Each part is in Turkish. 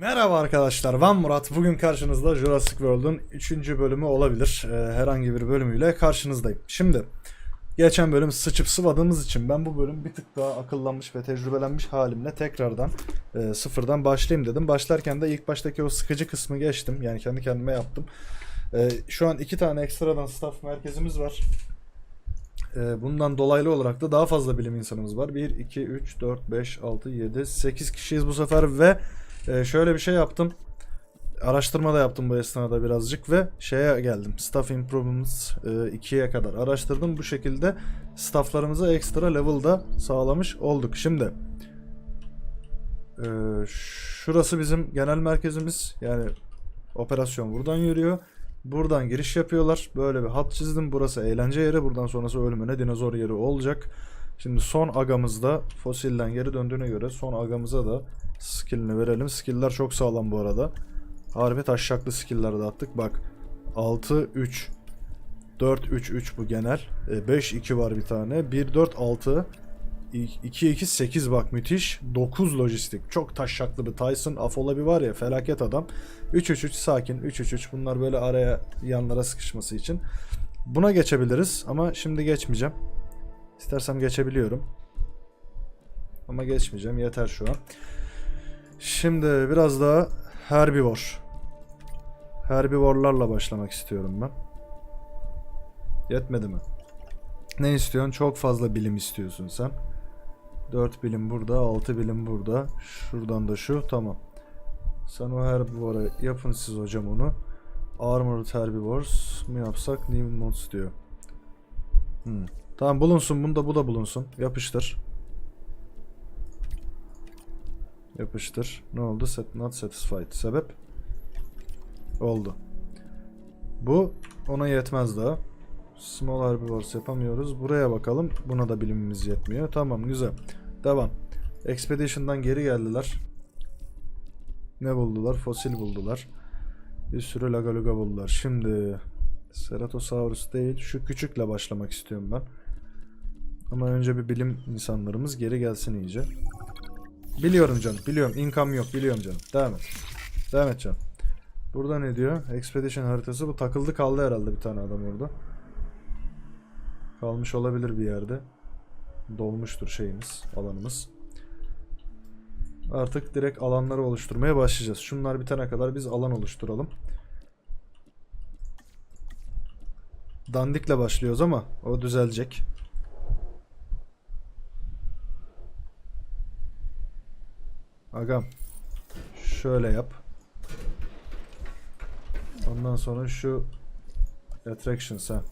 Merhaba arkadaşlar ben Murat. Bugün karşınızda Jurassic World'un 3. bölümü olabilir. Ee, herhangi bir bölümüyle karşınızdayım. Şimdi geçen bölüm sıçıp sıvadığımız için ben bu bölüm bir tık daha akıllanmış ve tecrübelenmiş halimle tekrardan e, sıfırdan başlayayım dedim. Başlarken de ilk baştaki o sıkıcı kısmı geçtim. Yani kendi kendime yaptım. Ee, şu an iki tane ekstradan staff merkezimiz var. Ee, bundan dolaylı olarak da daha fazla bilim insanımız var. 1, 2, 3, 4, 5, 6, 7, 8 kişiyiz bu sefer ve e, şöyle bir şey yaptım. Araştırma da yaptım bu esnada birazcık ve şeye geldim. Staff Improvements 2'ye kadar araştırdım. Bu şekilde stafflarımıza ekstra level'da sağlamış olduk. Şimdi e, şurası bizim genel merkezimiz. Yani operasyon buradan yürüyor. Buradan giriş yapıyorlar. Böyle bir hat çizdim. Burası eğlence yeri. Buradan sonrası ölümüne dinozor yeri olacak. Şimdi son agamızda fosilden geri döndüğüne göre son agamıza da skillini verelim. Skill'ler çok sağlam bu arada. Harbi taşşaklı skill'ler de attık. Bak 6 3 4 3 3 bu genel. 5 2 var bir tane. 1 4 6 2 2 8 bak müthiş. 9 lojistik. Çok taşşaklı bir Tyson. Afola bir var ya felaket adam. 3 3 3 sakin. 3 3 3 bunlar böyle araya yanlara sıkışması için. Buna geçebiliriz ama şimdi geçmeyeceğim. İstersem geçebiliyorum. Ama geçmeyeceğim. Yeter şu an. Şimdi biraz daha herbivore. Herbivore'larla başlamak istiyorum ben. Yetmedi mi? Ne istiyorsun? Çok fazla bilim istiyorsun sen. 4 bilim burada, 6 bilim burada. Şuradan da şu. Tamam. Sen o herbivore'a yapın siz hocam onu. Armored Herbivores mu yapsak? New Mods diyor. Hmm. Tamam bulunsun. Bunda bu da bulunsun. Yapıştır. Yapıştır. Ne oldu? Set not satisfied. Sebep? Oldu. Bu ona yetmez daha. Small herbivores yapamıyoruz. Buraya bakalım. Buna da bilimimiz yetmiyor. Tamam güzel. Devam. Expedition'dan geri geldiler. Ne buldular? Fosil buldular. Bir sürü lagaluga buldular. Şimdi Ceratosaurus değil. Şu küçükle başlamak istiyorum ben. Ama önce bir bilim insanlarımız geri gelsin iyice. Biliyorum canım. Biliyorum. Income yok. Biliyorum canım. Devam et. Devam et canım. Burada ne diyor? Expedition haritası. Bu takıldı kaldı herhalde bir tane adam orada. Kalmış olabilir bir yerde. Dolmuştur şeyimiz, alanımız. Artık direkt alanları oluşturmaya başlayacağız. Şunlar bitene kadar biz alan oluşturalım. Dandikle başlıyoruz ama o düzelecek. Agam. Şöyle yap. Ondan sonra şu attractions ha.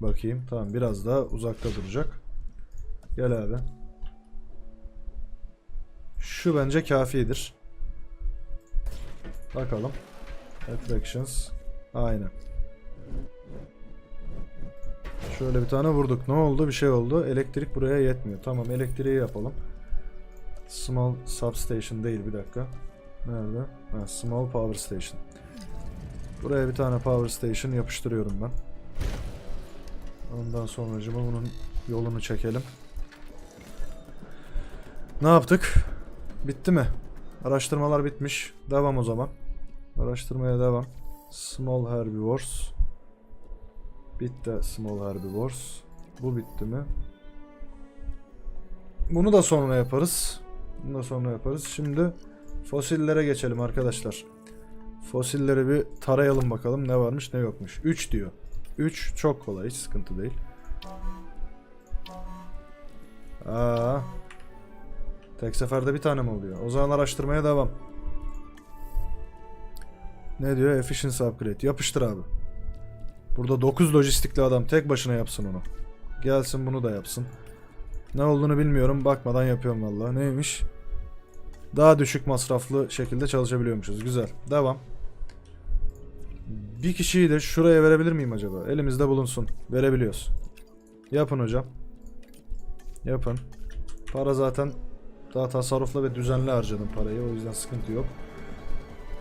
Bakayım. Tamam biraz daha uzakta duracak. Gel abi. Şu bence kafidir. Bakalım. Attractions. Aynen. Şöyle bir tane vurduk. Ne oldu? Bir şey oldu. Elektrik buraya yetmiyor. Tamam elektriği yapalım. Small substation değil bir dakika. Nerede? Ha, small power station. Buraya bir tane power station yapıştırıyorum ben. Ondan sonra bunun yolunu çekelim. Ne yaptık? Bitti mi? Araştırmalar bitmiş. Devam o zaman. Araştırmaya devam. Small herbivores. Bitti small herbivores. Bu bitti mi? Bunu da sonra yaparız. Bunu da sonra yaparız. Şimdi fosillere geçelim arkadaşlar. Fosilleri bir tarayalım bakalım ne varmış ne yokmuş. 3 diyor. 3 çok kolay hiç sıkıntı değil. Aa. Tek seferde bir tane mi oluyor? O zaman araştırmaya devam. Ne diyor? Efficiency upgrade. Yapıştır abi. Burada 9 lojistikli adam tek başına yapsın onu. Gelsin bunu da yapsın. Ne olduğunu bilmiyorum. Bakmadan yapıyorum vallahi. Neymiş? Daha düşük masraflı şekilde çalışabiliyormuşuz. Güzel. Devam. Bir kişiyi de şuraya verebilir miyim acaba? Elimizde bulunsun. Verebiliyoruz. Yapın hocam. Yapın. Para zaten daha tasarruflu ve düzenli harcadım parayı. O yüzden sıkıntı yok.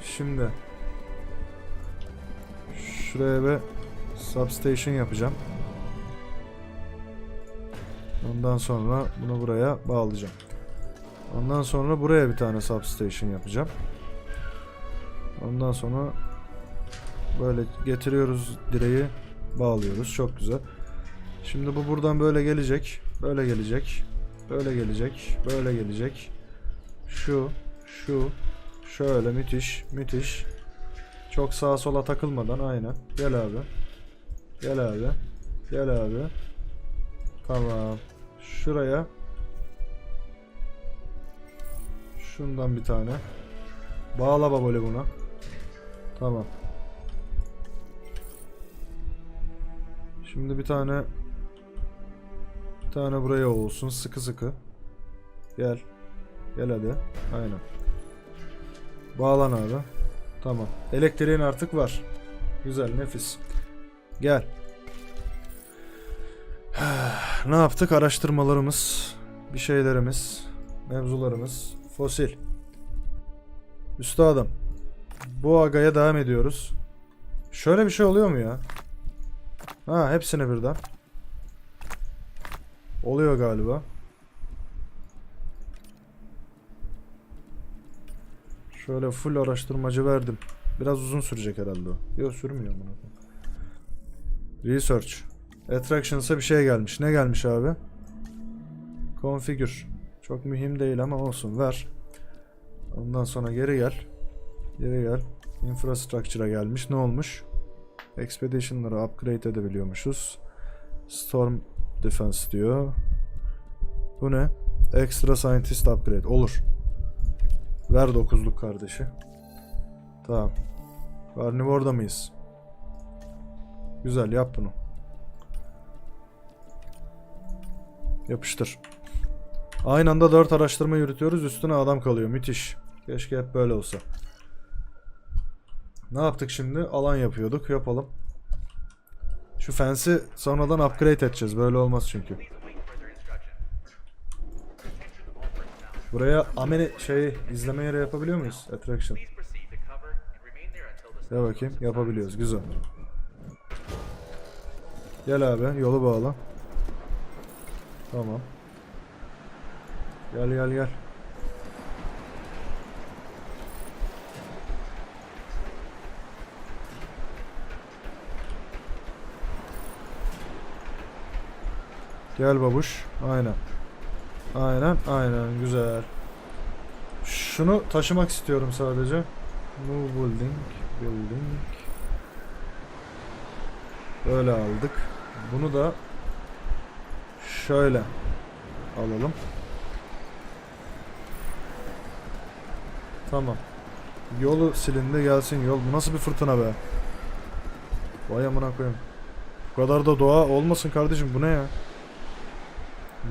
Şimdi şuraya bir substation yapacağım. Ondan sonra bunu buraya bağlayacağım. Ondan sonra buraya bir tane substation yapacağım. Ondan sonra böyle getiriyoruz direği bağlıyoruz. Çok güzel. Şimdi bu buradan böyle gelecek. Böyle gelecek. Böyle gelecek. Böyle gelecek. Şu, şu, şöyle müthiş, müthiş. Çok sağa sola takılmadan aynen. Gel abi. Gel abi. Gel abi. Tamam. Şuraya. Şundan bir tane. Bağla baboli buna. Tamam. Şimdi bir tane bir tane buraya olsun sıkı sıkı. Gel. Gel hadi. Aynen. Bağlan abi. Tamam. Elektriğin artık var. Güzel, nefis. Gel. ne yaptık? Araştırmalarımız, bir şeylerimiz, mevzularımız, fosil. Üstadım. Bu agaya devam ediyoruz. Şöyle bir şey oluyor mu ya? Ha, hepsine birden. Oluyor galiba. Şöyle full araştırmacı verdim. Biraz uzun sürecek herhalde o. Yok sürmüyor bunu. Research. Attractions'a bir şey gelmiş. Ne gelmiş abi? Configure. Çok mühim değil ama olsun ver. Ondan sonra geri gel. Geri gel. Infrastructure'a gelmiş. Ne olmuş? Expedition'ları upgrade edebiliyormuşuz. Storm Defense diyor. Bu ne? Extra Scientist Upgrade. Olur. Ver 9'luk kardeşi. Tamam. Carnivore'da mıyız? Güzel yap bunu. Yapıştır. Aynı anda 4 araştırma yürütüyoruz. Üstüne adam kalıyor. Müthiş. Keşke hep böyle olsa. Ne yaptık şimdi? Alan yapıyorduk. Yapalım. Şu fence'i sonradan upgrade edeceğiz. Böyle olmaz çünkü. Buraya amene şey izleme yeri yapabiliyor muyuz? Attraction. Ya bakayım. Yapabiliyoruz. Güzel. Gel abi. Yolu bağla. Tamam. Gel gel gel. Gel babuş. Aynen. Aynen, aynen. Güzel. Şunu taşımak istiyorum sadece. Move building, building. Böyle aldık. Bunu da şöyle alalım. Tamam. Yolu silindi gelsin yol. Bu nasıl bir fırtına be? Vay amına koyayım. Bu kadar da doğa olmasın kardeşim bu ne ya?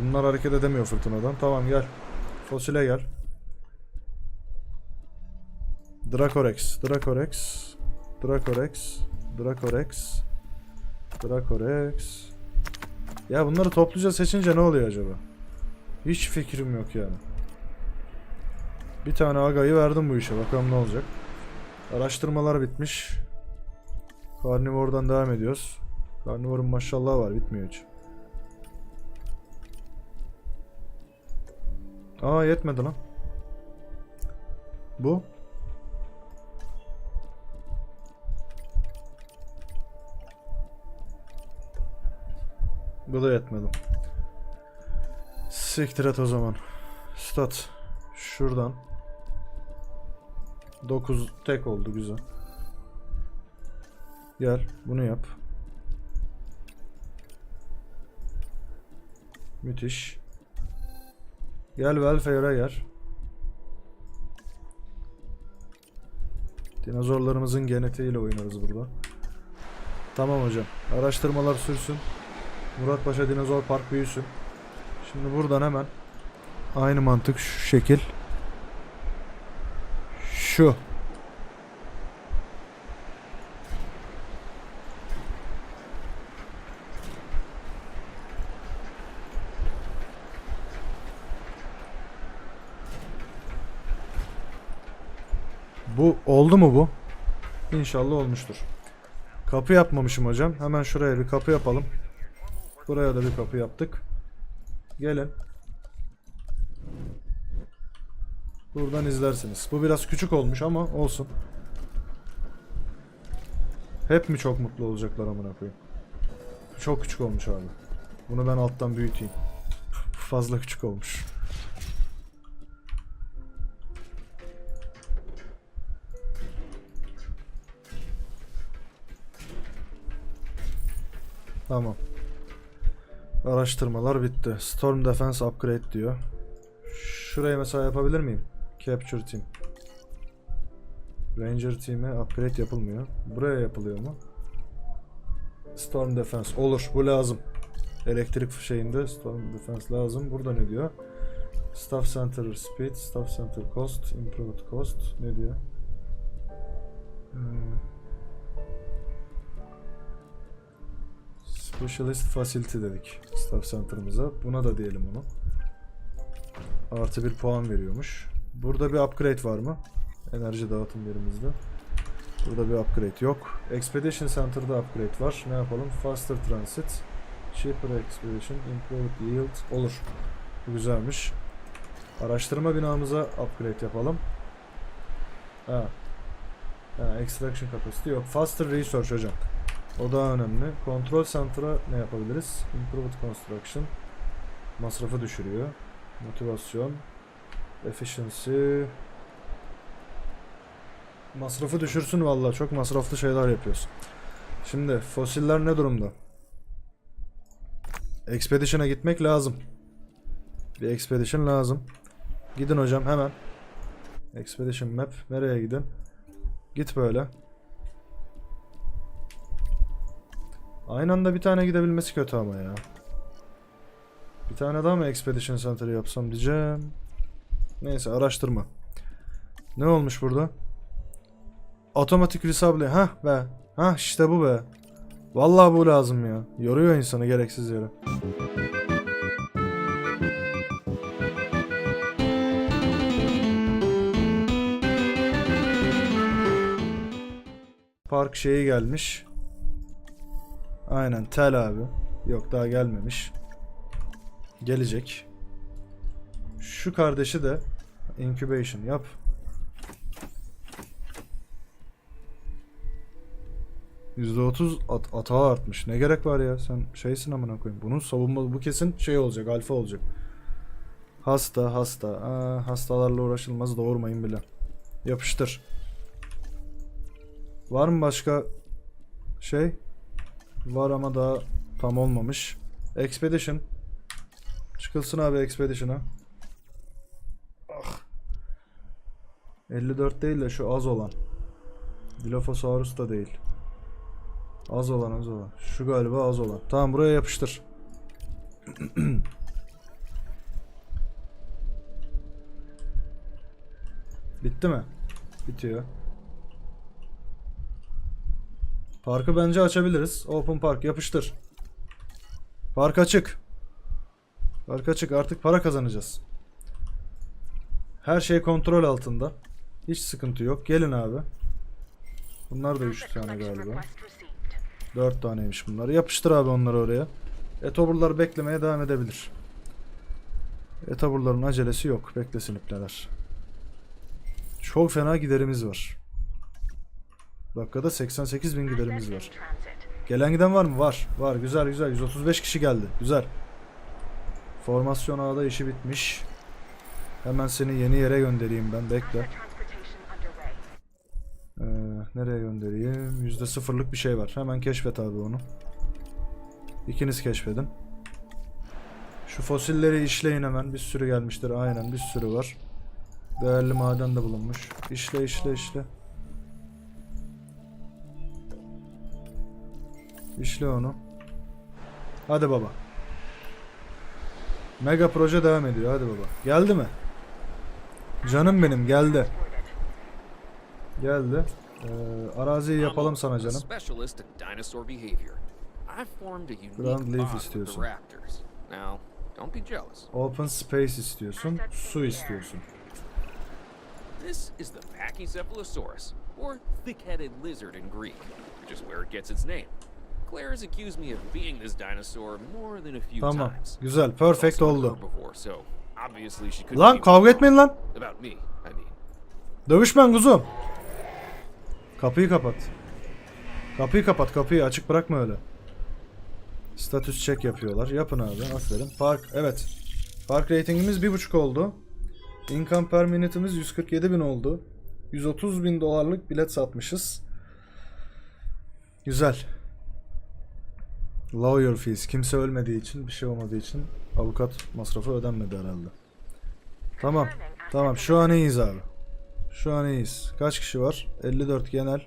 Bunlar hareket edemiyor fırtınadan. Tamam gel. Fosile gel. Dracorex, Dracorex, Dracorex, Dracorex, Dracorex. Ya bunları topluca seçince ne oluyor acaba? Hiç fikrim yok yani. Bir tane agayı verdim bu işe. Bakalım ne olacak. Araştırmalar bitmiş. Carnivore'dan devam ediyoruz. Carnivore'un maşallah var. Bitmiyor hiç. Aa yetmedi lan. Bu. Bu da yetmedi. Siktir et o zaman. Stat. Şuradan. 9 tek oldu güzel. Gel bunu yap. Müthiş. Gel welfare'a gel. Dinozorlarımızın genetiğiyle oynarız burada. Tamam hocam. Araştırmalar sürsün. Murat Paşa Dinozor Park büyüsün. Şimdi buradan hemen aynı mantık şu şekil. Şu. Bu oldu mu bu? İnşallah olmuştur. Kapı yapmamışım hocam. Hemen şuraya bir kapı yapalım. Buraya da bir kapı yaptık. Gelin. Buradan izlersiniz. Bu biraz küçük olmuş ama olsun. Hep mi çok mutlu olacaklar amına koyayım? Çok küçük olmuş abi. Bunu ben alttan büyüteyim. Fazla küçük olmuş. Tamam. Araştırmalar bitti. Storm Defense Upgrade diyor. Şuraya mesela yapabilir miyim? Capture Team. Ranger Team'e upgrade yapılmıyor. Buraya yapılıyor mu? Storm Defense. Olur. Bu lazım. Elektrik şeyinde Storm Defense lazım. Burada ne diyor? Staff Center Speed, Staff Center Cost, Improved Cost. Ne diyor? Hmm. Specialist Facility dedik Staff Center'ımıza. Buna da diyelim onu. Artı bir puan veriyormuş. Burada bir upgrade var mı? Enerji dağıtım yerimizde. Burada bir upgrade yok. Expedition Center'da upgrade var. Ne yapalım? Faster Transit. Cheaper Expedition. Improved Yield. Olur. Bu güzelmiş. Araştırma binamıza upgrade yapalım. Ha. ha extraction capacity yok. Faster Research hocam. O daha önemli. Control Center'a ne yapabiliriz? Improved Construction. Masrafı düşürüyor. Motivasyon. Efficiency. Masrafı düşürsün vallahi çok masraflı şeyler yapıyorsun. Şimdi fosiller ne durumda? Expedition'a gitmek lazım. Bir expedition lazım. Gidin hocam hemen. Expedition map. Nereye gidin? Git böyle. Aynı anda bir tane gidebilmesi kötü ama ya. Bir tane daha mı Expedition Center yapsam diyeceğim. Neyse araştırma. Ne olmuş burada? Otomatik resable. Hah be. Hah işte bu be. Vallahi bu lazım ya. Yoruyor insanı gereksiz yere. Park şeyi gelmiş. Aynen tel abi. Yok daha gelmemiş. Gelecek. Şu kardeşi de incubation yap. %30 at atağı artmış. Ne gerek var ya? Sen şeysin amına koyayım. Bunun savunma bu kesin şey olacak, alfa olacak. Hasta, hasta. Aa, hastalarla uğraşılmaz doğurmayın bile. Yapıştır. Var mı başka şey? Var ama daha tam olmamış. Expedition. Çıkılsın abi Expedition'a. Ah. 54 değil de şu az olan. Dilophosaurus da değil. Az olan az olan. Şu galiba az olan. Tamam buraya yapıştır. Bitti mi? Bitiyor. Parkı bence açabiliriz. Open Park yapıştır. Park açık. Park açık artık para kazanacağız. Her şey kontrol altında. Hiç sıkıntı yok. Gelin abi. Bunlar da 3 tane galiba. 4 taneymiş bunlar. Yapıştır abi onları oraya. Etoburlar beklemeye devam edebilir. Etoburların acelesi yok. Beklesin ipneler. Çok fena giderimiz var. Dakikada 88 bin giderimiz var. Gelen giden var mı? Var. Var. Güzel güzel. 135 kişi geldi. Güzel. Formasyon ağda işi bitmiş. Hemen seni yeni yere göndereyim ben. Bekle. Ee, nereye göndereyim? Yüzde sıfırlık bir şey var. Hemen keşfet abi onu. İkiniz keşfedin. Şu fosilleri işleyin hemen. Bir sürü gelmiştir. Aynen bir sürü var. Değerli maden de bulunmuş. İşle işle işle. İşle onu. Hadi baba. Mega proje devam ediyor. Hadi baba. Geldi mi? Canım benim geldi. Geldi. Ee, araziyi yapalım sana canım. Ground leaf istiyorsun. Open space istiyorsun. Su istiyorsun. This is the Pachycephalosaurus, or thick-headed lizard in Greek, which is where it gets its name. Claire has accused me of being this dinosaur more than a few Tamam. times. Güzel. Perfect Also oldu. herbivore, so obviously she couldn't Lan be kavga wrong etmeyin lan. About me, I mean. Dövüşmen kuzum. Kapıyı kapat. Kapıyı kapat kapıyı açık bırakma öyle. Status check yapıyorlar. Yapın abi aferin. Park evet. Park ratingimiz 1.5 oldu. Income per minute'imiz 147 bin oldu. 130 bin dolarlık bilet satmışız. Güzel. Lawyer fees. Kimse ölmediği için, bir şey olmadığı için avukat masrafı ödenmedi herhalde. Tamam. Tamam. Şu an iyiyiz abi. Şu an iyiyiz. Kaç kişi var? 54 genel.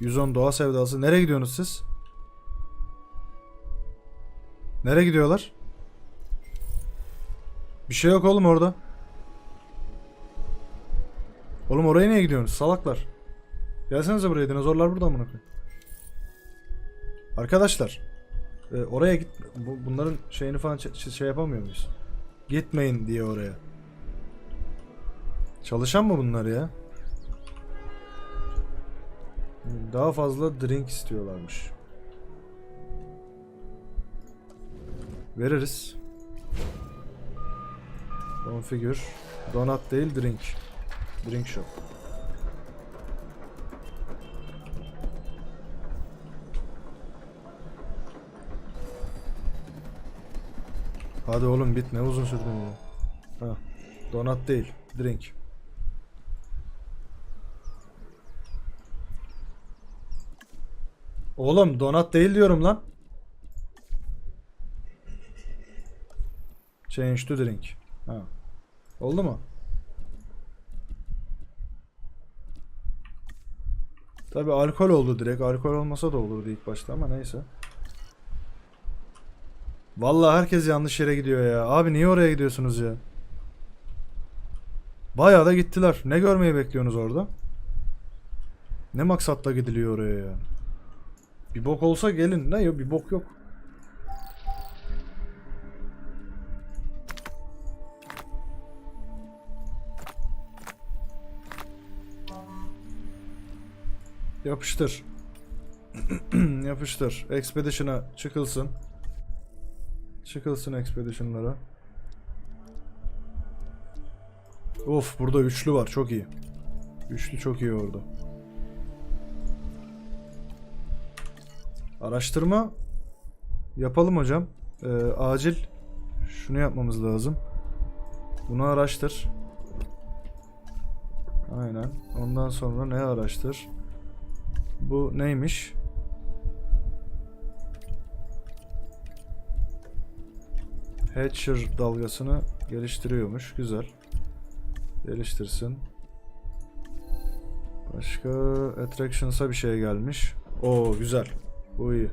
110 doğa sevdası. Nereye gidiyorsunuz siz? Nereye gidiyorlar? Bir şey yok oğlum orada. Oğlum oraya niye gidiyorsunuz? Salaklar. Gelsenize buraya dinozorlar burada amına koyayım. Arkadaşlar. E, oraya git. bu- bunların şeyini falan şey yapamıyor muyuz? Gitmeyin diye oraya. Çalışan mı bunlar ya? Daha fazla drink istiyorlarmış. Veririz. Configure. Donat değil drink. Drink shop. Hadi oğlum bit ne uzun sürdü ya. Ha. Donat değil. Drink. Oğlum donat değil diyorum lan. Change to drink. Ha. Oldu mu? Tabi alkol oldu direkt. Alkol olmasa da olurdu ilk başta ama neyse. Vallahi herkes yanlış yere gidiyor ya. Abi niye oraya gidiyorsunuz ya? Bayağı da gittiler. Ne görmeyi bekliyorsunuz orada? Ne maksatla gidiliyor oraya ya? Bir bok olsa gelin. Ne yok bir bok yok. Yapıştır. Yapıştır. Expedition'a çıkılsın. Çıkılsın Expedition'lara. Of burada üçlü var. Çok iyi. Üçlü çok iyi orada. Araştırma yapalım hocam. Ee, acil şunu yapmamız lazım. Bunu araştır. Aynen. Ondan sonra ne araştır? Bu neymiş? Hatcher dalgasını geliştiriyormuş. Güzel. Geliştirsin. Başka Attractions'a bir şey gelmiş. Oo güzel. Bu iyi.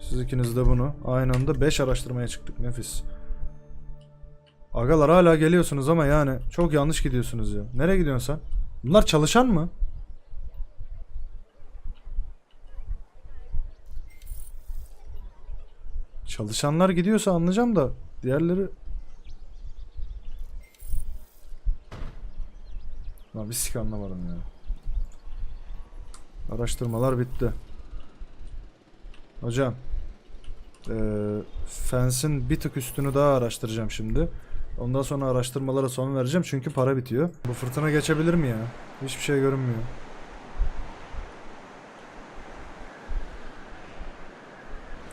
Siz ikiniz de bunu. Aynı anda 5 araştırmaya çıktık. Nefis. Agalar hala geliyorsunuz ama yani çok yanlış gidiyorsunuz ya. Nereye gidiyorsun sen? Bunlar çalışan mı? Çalışanlar gidiyorsa anlayacağım da diğerleri Lan bir sik anlamadım ya. Araştırmalar bitti. Hocam. Eee Fence'in bir tık üstünü daha araştıracağım şimdi. Ondan sonra araştırmalara son vereceğim çünkü para bitiyor. Bu fırtına geçebilir mi ya? Hiçbir şey görünmüyor.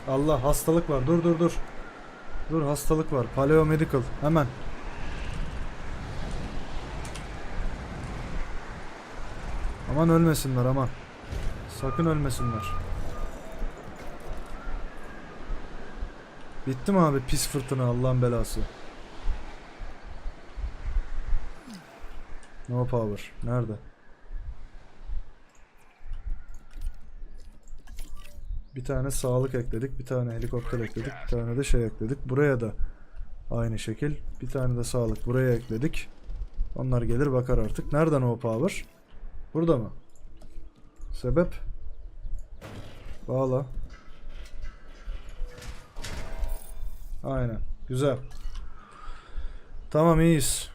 Allah hastalık var. Dur dur dur. Dur hastalık var. Paleo Medical. Hemen. Aman ölmesinler aman. Sakın ölmesinler. Bitti mi abi pis fırtına Allah'ın belası. No power. Nerede? Bir tane sağlık ekledik, bir tane helikopter ekledik, bir tane de şey ekledik. Buraya da aynı şekil. Bir tane de sağlık buraya ekledik. Onlar gelir bakar artık. Nereden o power? Burada mı? Sebep? Bağla. Aynen. Güzel. Tamam iyiyiz.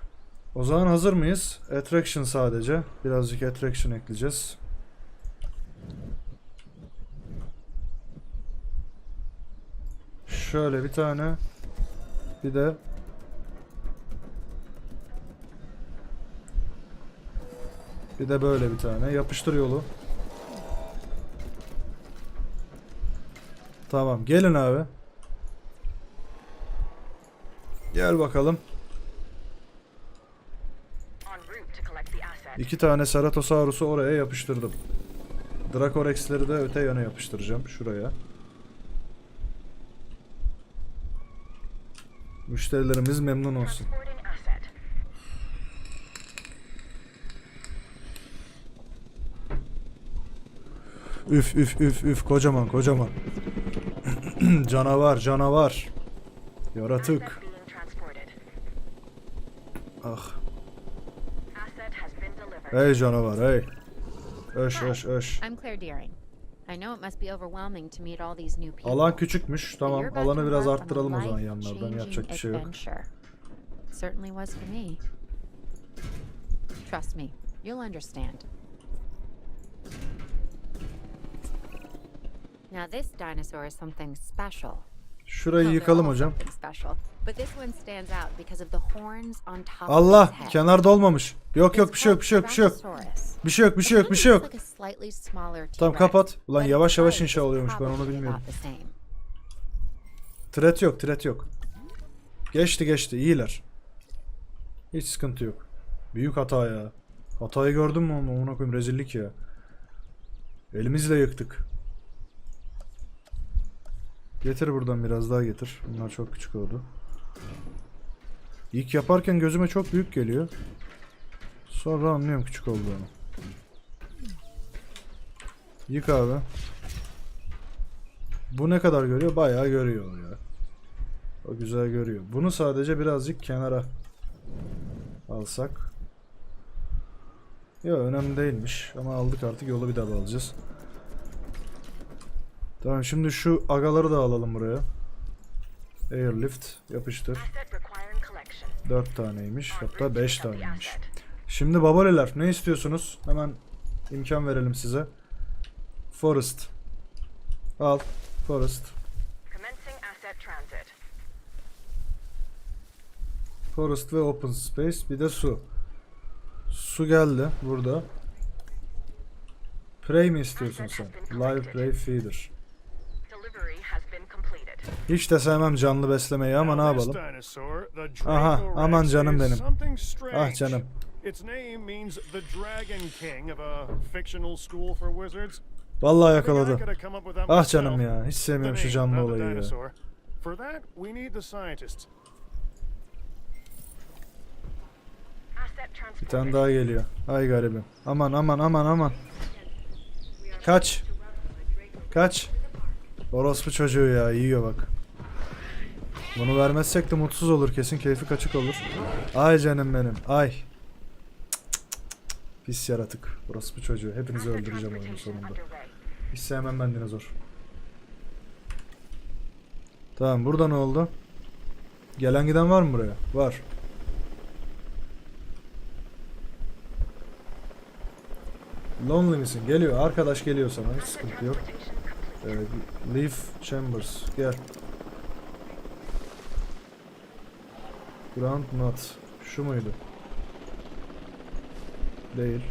O zaman hazır mıyız? Attraction sadece. Birazcık attraction ekleyeceğiz. Şöyle bir tane. Bir de Bir de böyle bir tane. Yapıştır yolu. Tamam gelin abi. Gel bakalım. İki tane Ceratosaurus'u oraya yapıştırdım. Dracorex'leri de öte yana yapıştıracağım. Şuraya. Müşterilerimiz memnun olsun. Üf üf üf üf kocaman kocaman. canavar canavar. Yaratık. Ah. Hey canavar hey. Öş öş öş. I'm Claire Deering. I know it must be overwhelming to meet all these new people. Alan küçükmüş. Tamam alanı biraz arttıralım o zaman yanlardan. Yapacak bir şey yok. Certainly was for me. Trust me, you'll understand. Now this dinosaur is something special. Şurayı yıkalım hocam. Allah kenarda olmamış. Yok yok bir şey yok bir şey yok bir şey yok. Bir şey yok bir şey yok bir şey yok. Tamam, kapat. Ulan yavaş yavaş inşa oluyormuş, ben onu bilmiyorum. Tret yok tret yok. Geçti geçti iyiler. Hiç sıkıntı yok. Büyük hata ya. Hatayı gördün mü ama ona koyayım rezillik ya. Elimizle yıktık. Getir buradan biraz daha getir. Bunlar çok küçük oldu. İlk yaparken gözüme çok büyük geliyor. Sonra anlıyorum küçük olduğunu. Yık abi. Bu ne kadar görüyor? Bayağı görüyor ya. O güzel görüyor. Bunu sadece birazcık kenara alsak. Ya önemli değilmiş ama aldık artık yolu bir daha alacağız. Tamam şimdi şu agaları da alalım buraya. Airlift yapıştır. Asset requiring collection. 4 taneymiş hatta route 5 to pick up the taneymiş. Şimdi babaneler ne istiyorsunuz? Hemen imkan verelim size. Forest. Al. Forest. Forest ve open space bir de su. Su geldi burada. Prey mi istiyorsun sen? Live prey feeder. Hiç de sevmem canlı beslemeyi ama ne yapalım? Aha, aman canım benim. Ah canım. Vallahi yakaladı. Ah canım ya. Hiç sevmiyorum şu canlı olayı ya. Bir tane daha geliyor. Ay garibim. Aman aman aman aman. Kaç. Kaç. Orospu çocuğu ya yiyor bak. Bunu vermezsek de mutsuz olur kesin keyfi kaçık olur. Ay canım benim ay. Pis yaratık. Orospu çocuğu. Hepinizi öldüreceğim oyunun sonunda. Hiç sevmem ben dinozor. Tamam burada ne oldu? Gelen giden var mı buraya? Var. Lonely misin? Geliyor. Arkadaş geliyor sana. Hiç sıkıntı yok. Ee, Leaf Chambers. Gel. Ground Nut. Şu muydu? Değil.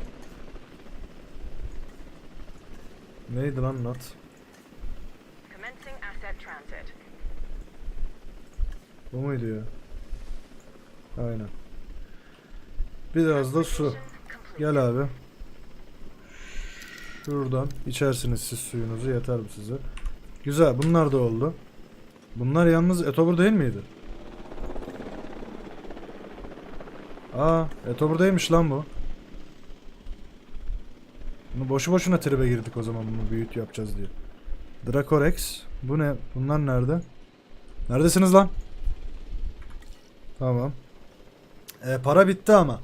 Neydi lan nut? Bu muydu ya? Aynen. Biraz da su. Gel abi. Şuradan içersiniz siz suyunuzu yeter bu size. Güzel bunlar da oldu. Bunlar yalnız etobur değil miydi? Aa etobur değilmiş lan bu. Bunu boşu boşuna tribe girdik o zaman bunu büyüt yapacağız diye. Dracorex. Bu ne? Bunlar nerede? Neredesiniz lan? Tamam. E, para bitti ama.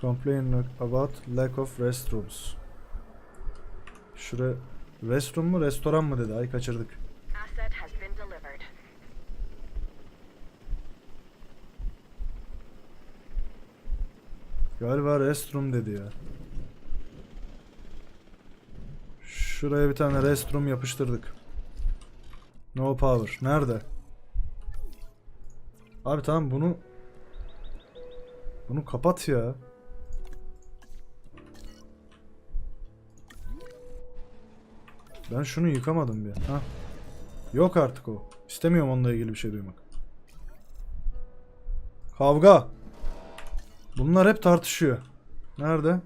Complain about lack of restrooms. Şuraya restroom mu restoran mı dedi. Ay kaçırdık. Galiba restroom dedi ya. Şuraya bir tane restroom yapıştırdık. No power. Nerede? Abi tamam bunu bunu kapat ya. Ben şunu yıkamadım bir. Ha. Yok artık o. İstemiyorum onunla ilgili bir şey duymak. Kavga. Bunlar hep tartışıyor. Nerede?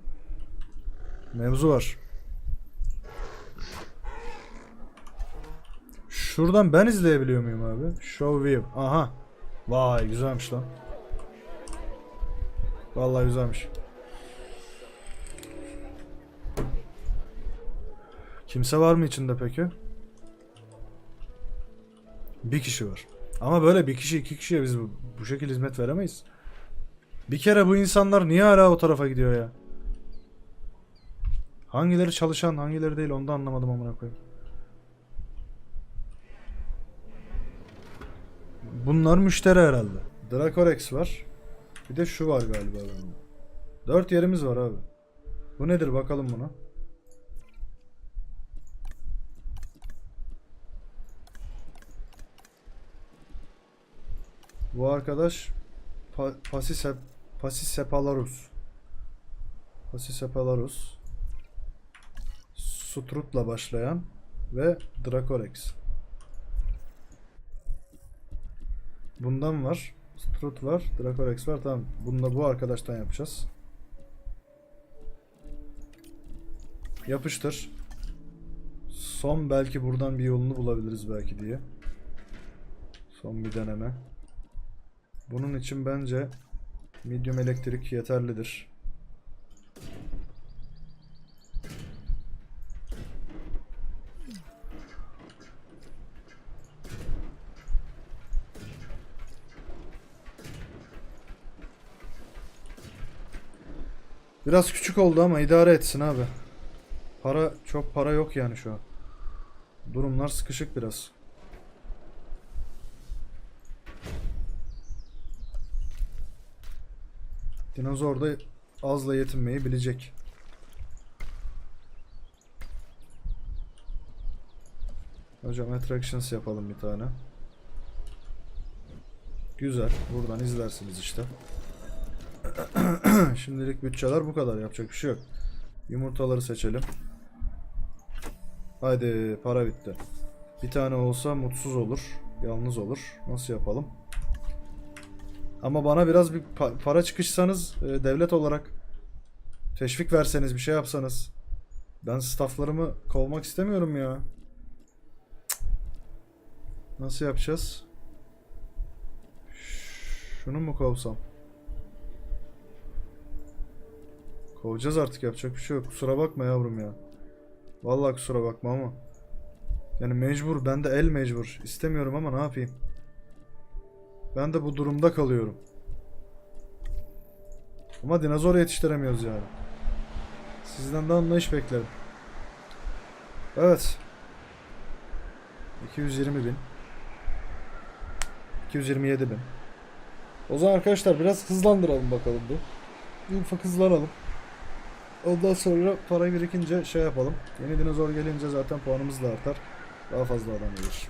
Mevzu var. Şuradan ben izleyebiliyor muyum abi? Show view. Aha. Vay güzelmiş lan. Vallahi güzelmiş. Kimse var mı içinde peki? Bir kişi var. Ama böyle bir kişi iki kişiye biz bu, bu şekilde hizmet veremeyiz. Bir kere bu insanlar niye hala o tarafa gidiyor ya? Hangileri çalışan hangileri değil onu da anlamadım amına koyayım. Bunlar müşteri herhalde. Dracorex var. Bir de şu var galiba. Dört yerimiz var abi. Bu nedir bakalım buna. Bu arkadaş pa Pasisep Pasisepalarus. Pasisepalarus. Sutrut'la başlayan ve Dracorex. Bundan var. Strut var. Dracorex var. Tamam. Bunu da bu arkadaştan yapacağız. Yapıştır. Son belki buradan bir yolunu bulabiliriz belki diye. Son bir deneme. Bunun için bence medium elektrik yeterlidir. Biraz küçük oldu ama idare etsin abi. Para çok para yok yani şu an. Durumlar sıkışık biraz. Dinozor da azla yetinmeyi bilecek. Hocam attractions yapalım bir tane. Güzel. Buradan izlersiniz işte. Şimdilik bütçeler bu kadar. Yapacak bir şey yok. Yumurtaları seçelim. Haydi para bitti. Bir tane olsa mutsuz olur. Yalnız olur. Nasıl yapalım? Ama bana biraz bir pa- para çıkışsanız e, devlet olarak teşvik verseniz bir şey yapsanız. Ben stafflarımı kovmak istemiyorum ya. Nasıl yapacağız? Şunu mu kovsam? Kovacağız artık yapacak bir şey yok. Kusura bakma yavrum ya. Vallahi kusura bakma ama. Yani mecbur. Ben de el mecbur. İstemiyorum ama ne yapayım? Ben de bu durumda kalıyorum. Ama dinozor yetiştiremiyoruz yani. Sizden de anlayış beklerim. Evet. 220 bin. 227 bin. O zaman arkadaşlar biraz hızlandıralım bakalım bu. Bir ufak hızlanalım. Ondan sonra para birikince şey yapalım. Yeni dinozor gelince zaten puanımız da artar. Daha fazla adam gelir.